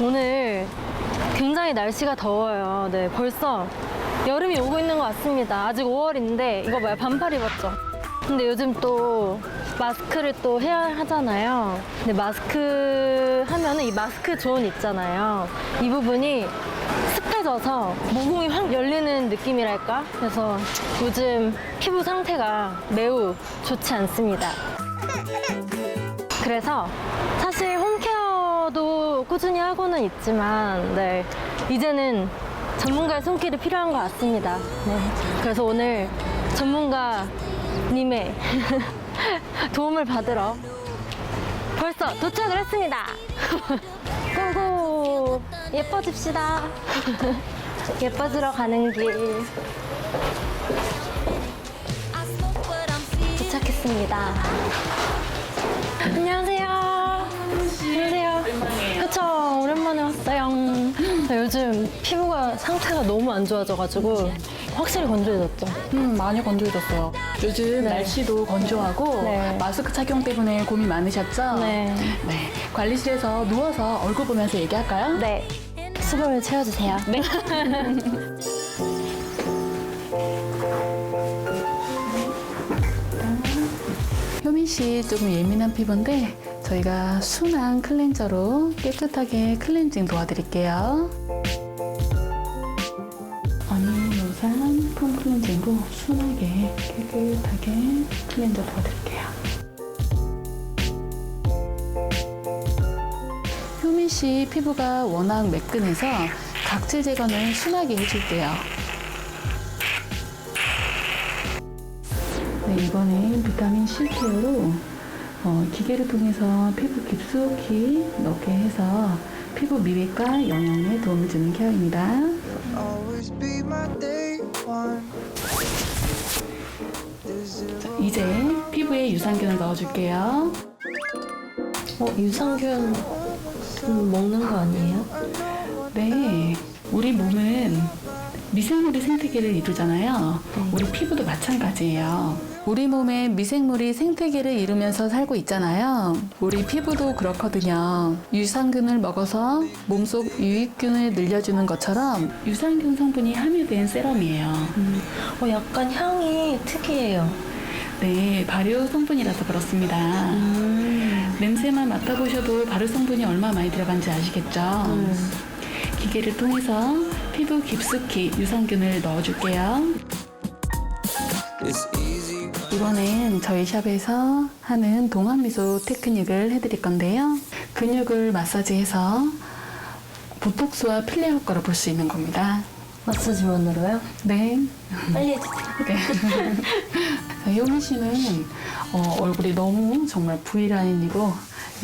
오늘 굉장히 날씨가 더워요. 네, 벌써 여름이 오고 있는 것 같습니다. 아직 5월인데 이거 뭐야 반팔 입었죠? 근데 요즘 또 마스크를 또 해야 하잖아요. 근데 마스크 하면은 이 마스크 존 있잖아요. 이 부분이 습해져서 모공이 확 열리는 느낌이랄까? 그래서 요즘 피부 상태가 매우 좋지 않습니다. 그래서 꾸준히 하고는 있지만 네, 이제는 전문가의 손길이 필요한 것 같습니다. 네, 그래서 오늘 전문가님의 도움을 받으러 벌써 도착을 했습니다. 고고 예뻐집시다. 예뻐지러 가는 길 도착했습니다. 안녕하세요. 피부가 상태가 너무 안 좋아져가지고 확실히 건조해졌죠. 음, 많이 건조해졌어요. 요즘 네. 날씨도 건조하고 네. 마스크 착용 때문에 고민 많으셨죠? 네. 네. 관리실에서 누워서 얼굴 보면서 얘기할까요? 네. 수분을 채워주세요. 네. 효민 씨 조금 예민한 피부인데 저희가 순한 클렌저로 깨끗하게 클렌징 도와드릴게요. 폼 클렌징으로 순하게 깨끗하게 클렌저 도와드릴게요. 효민 씨 피부가 워낙 매끈해서 각질 제거는 순하게 해줄게요. 네, 이번엔 비타민 C 케어로 어, 기계를 통해서 피부 깊숙이 넣게 해서 피부 미백과 영양에 도움을 주는 케어입니다. 자, 이제 피부에 유산균을 넣어줄게요. 어, 유산균 음, 먹는 거 아니에요? 네, 우리 몸은 미생물이 생태계를 이루잖아요. 우리 피부도 마찬가지예요. 우리 몸에 미생물이 생태계를 이루면서 살고 있잖아요. 우리 피부도 그렇거든요. 유산균을 먹어서 몸속 유익균을 늘려주는 것처럼 유산균 성분이 함유된 세럼이에요. 어, 약간 향이 특이해요. 네, 발효 성분이라서 그렇습니다. 음. 냄새만 맡아보셔도 발효 성분이 얼마 많이 들어간지 아시겠죠? 기계를 통해서 피부 깊숙이 유산균을 넣어줄게요. 이번엔 저희 샵에서 하는 동안 미소 테크닉을 해드릴 건데요. 근육을 마사지해서 보톡스와 필레 효과를 볼 수 있는 겁니다. 마사지만으로요? 네. 빨리 해주세요. 네. 효민 씨는 어, 얼굴이 너무 정말 V라인이고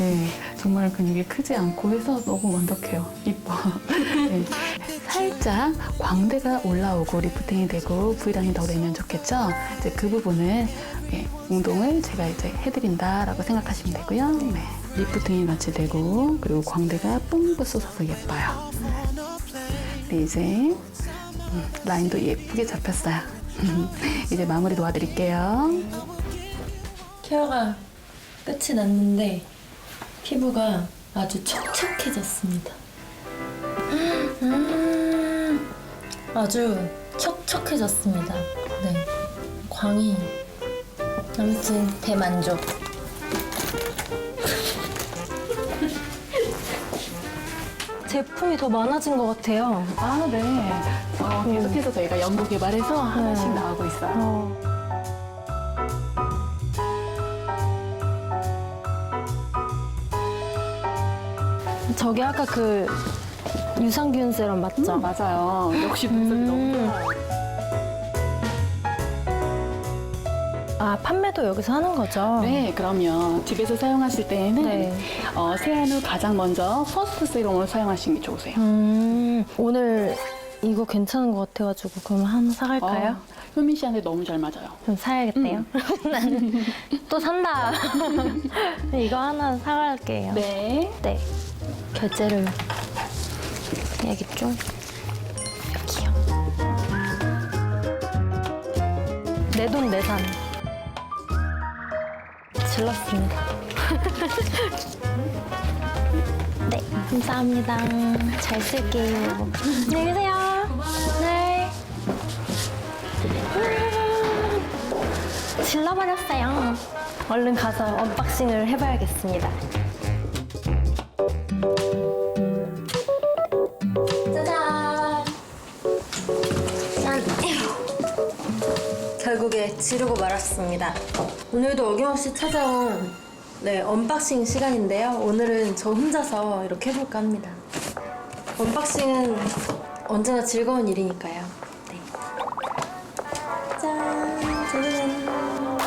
예, 정말 근육이 크지 않고 해서 너무 완벽해요. 이뻐. 예, 살짝 광대가 올라오고 리프팅이 되고 V라인이 더 되면 좋겠죠? 이제 그 부분을 예, 운동을 제가 이제 해드린다라고 생각하시면 되고요. 네. 리프팅이 같이 되고 그리고 광대가 뽕긋 솟아서 예뻐요. 네, 이제 음, 라인도 예쁘게 잡혔어요. 이제 마무리 도와드릴게요. 케어가 끝이 났는데 피부가 아주 촉촉해졌습니다. 음, 아주 촉촉해졌습니다. 네, 광이 아무튼 대만족. 제품이 더 많아진 것 같아요. 아, 네. 어, 계속해서 저희가 연구 개발해서 하나씩 네. 나오고 있어요. 어. 저기 아까 그 유산균 세럼 맞죠? 음, 맞아요. 역시 분석이 음. 너무 좋아요. 아 판매도 여기서 하는 거죠? 네, 그럼요. 집에서 사용하실 때에는 네. 어, 세안 후 가장 먼저 퍼스트 세럼을 사용하시는 게 좋으세요. 음 오늘 이거 괜찮은 것 같아가지고 그럼 하나 사갈까요? 어, 효민 씨한테 너무 잘 맞아요. 좀 사야겠네요. 난또 산다. 이거 하나 사갈게요. 네. 네. 결제를 해야겠죠? 여기요. 내돈 내산. 질렀습니다. 네, 감사합니다. 잘 쓸게요. 안녕히 계세요. 네. 음, 질러버렸어요. 얼른 가서 언박싱을 해봐야겠습니다. 지르고 말았습니다. 오늘도 어김없이 찾아온 네, 언박싱 시간인데요. 오늘은 저 혼자서 이렇게 해볼까 합니다. 언박싱은 언제나 즐거운 일이니까요. 네. 짠! 짜잔!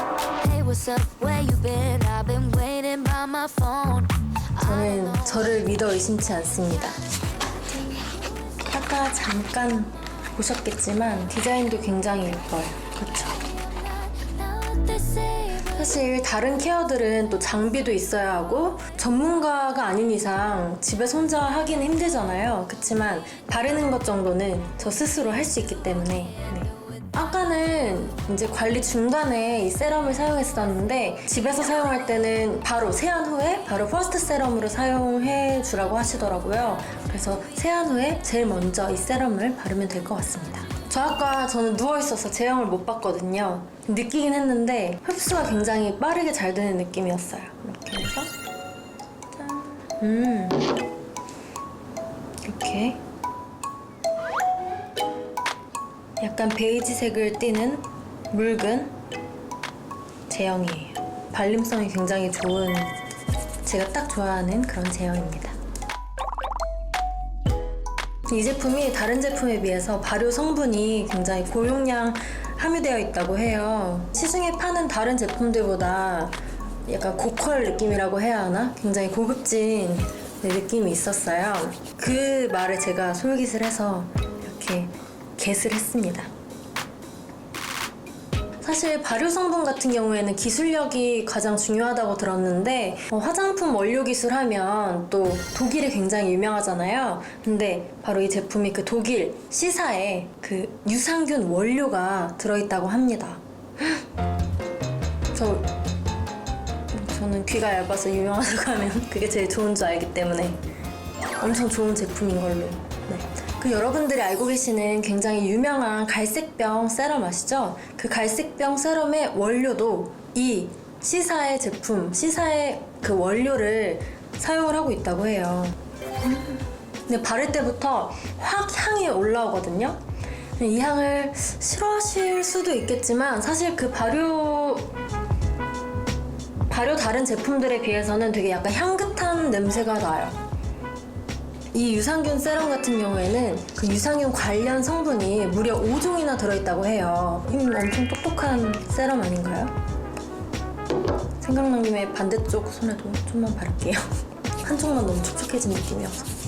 저는 저를 믿어 의심치 않습니다. 아까 잠깐 보셨겠지만 디자인도 굉장히 예뻐요. 그렇죠? 사실 다른 케어들은 또 장비도 있어야 하고 전문가가 아닌 이상 집에서 혼자 하기는 힘들잖아요. 그렇지만 바르는 것 정도는 저 스스로 할 수 있기 때문에 네. 아까는 이제 관리 중간에 이 세럼을 사용했었는데 집에서 사용할 때는 바로 세안 후에 바로 퍼스트 세럼으로 사용해 주라고 하시더라고요. 그래서 세안 후에 제일 먼저 이 세럼을 바르면 될 것 같습니다. 저 아까 저는 누워있어서 제형을 못 봤거든요. 느끼긴 했는데 흡수가 굉장히 빠르게 잘 되는 느낌이었어요. 이렇게 해서 짠. 음. 이렇게 약간 베이지색을 띠는 묽은 제형이에요. 발림성이 굉장히 좋은 제가 딱 좋아하는 그런 제형입니다. 이 제품이 다른 제품에 비해서 발효 성분이 굉장히 고용량 함유되어 있다고 해요. 시중에 파는 다른 제품들보다 약간 고퀄 느낌이라고 해야 하나? 굉장히 고급진 네, 느낌이 있었어요. 그 말을 제가 솔깃을 해서 이렇게 겟을 했습니다. 사실 발효 성분 같은 경우에는 기술력이 가장 중요하다고 들었는데 어, 화장품 원료 기술 하면 또 독일이 굉장히 유명하잖아요. 근데 바로 이 제품이 그 독일 시사에 그 유산균 원료가 들어있다고 합니다. 저 저는 귀가 얇아서 유명하다고 하면 그게 제일 좋은 줄 알기 때문에 엄청 좋은 제품인 걸로. 네. 그 여러분들이 알고 계시는 굉장히 유명한 갈색병 세럼 아시죠? 그 갈색병 세럼의 원료도 이 시사의 제품, 시사의 그 원료를 사용을 하고 있다고 해요. 근데 바를 때부터 확 향이 올라오거든요. 이 향을 싫어하실 수도 있겠지만 사실 그 발효 발효 다른 제품들에 비해서는 되게 약간 향긋한 냄새가 나요. 이 유산균 세럼 같은 경우에는 그 유산균 관련 성분이 무려 5종이나 들어있다고 해요. 음, 엄청 똑똑한 세럼 아닌가요? 생각난 김에 반대쪽 손에도 좀만 바를게요. 한쪽만 너무 촉촉해진 느낌이어서.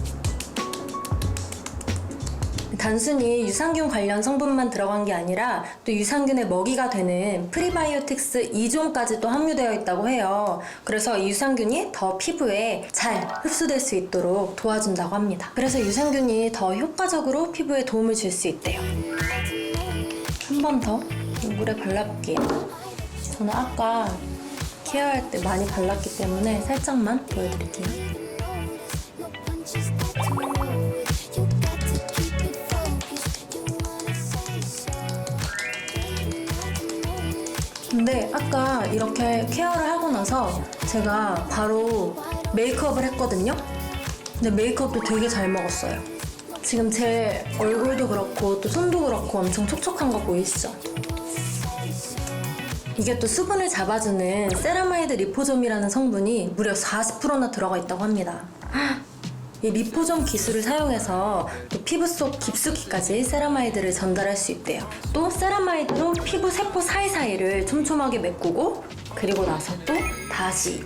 단순히 유산균 관련 성분만 들어간 게 아니라 또 유산균의 먹이가 되는 프리바이오틱스 2종까지 또 함유되어 있다고 해요. 그래서 이 유산균이 더 피부에 잘 흡수될 수 있도록 도와준다고 합니다. 그래서 유산균이 더 효과적으로 피부에 도움을 줄 수 있대요. 한 번 더 물에 발라볼게요. 저는 아까 케어할 때 많이 발랐기 때문에 살짝만 보여드릴게요. 근데 아까 이렇게 케어를 하고 나서 제가 바로 메이크업을 했거든요. 근데 메이크업도 되게 잘 먹었어요. 지금 제 얼굴도 그렇고 또 손도 그렇고 엄청 촉촉한 거 보이시죠? 이게 또 수분을 잡아주는 세라마이드 리포점이라는 성분이 무려 40%나 들어가 있다고 합니다. 이 리포점 기술을 사용해서 또 피부 속 깊숙이까지 세라마이드를 전달할 수 있대요. 또 세라마이드로 피부 세포 사이사이를 촘촘하게 메꾸고 그리고 나서 또 다시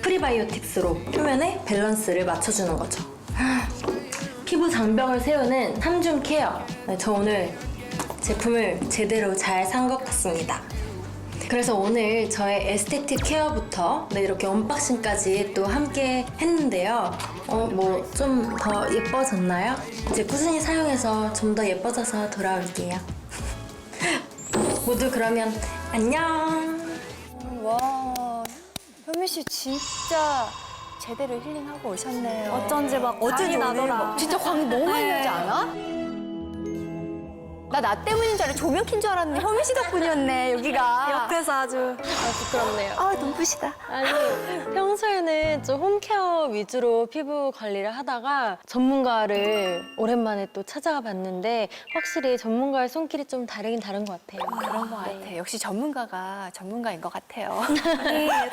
프리바이오틱스로 표면에 밸런스를 맞춰주는 거죠. 피부 장벽을 세우는 삼중 케어. 네, 저 오늘 제품을 제대로 잘 산 것 같습니다. 그래서 오늘 저의 에스테틱 케어부터 네, 이렇게 언박싱까지 또 함께 했는데요. 어, 뭐 좀 더 예뻐졌나요? 이제 꾸준히 사용해서 좀 더 예뻐져서 돌아올게요. 모두 그러면 안녕! 와, 현미 씨 진짜 제대로 힐링하고 오셨네요. 어쩐지 막 광이 나더라. 진짜 광이 너무 많이 나지 않아? 나 나 때문인 줄 알았는데 조명 킨 줄 알았는데 현미 씨 덕분이었네 여기가. 옆에서 아주 부끄럽네요. 아 눈부시다. 아니 평소에는 좀 홈케어 위주로 피부 관리를 하다가 전문가를 오랜만에 또 찾아가 봤는데 확실히 전문가의 손길이 좀 다르긴 다른 것 같아요. 그런 것 같아. 역시 전문가가 전문가인 것 같아요.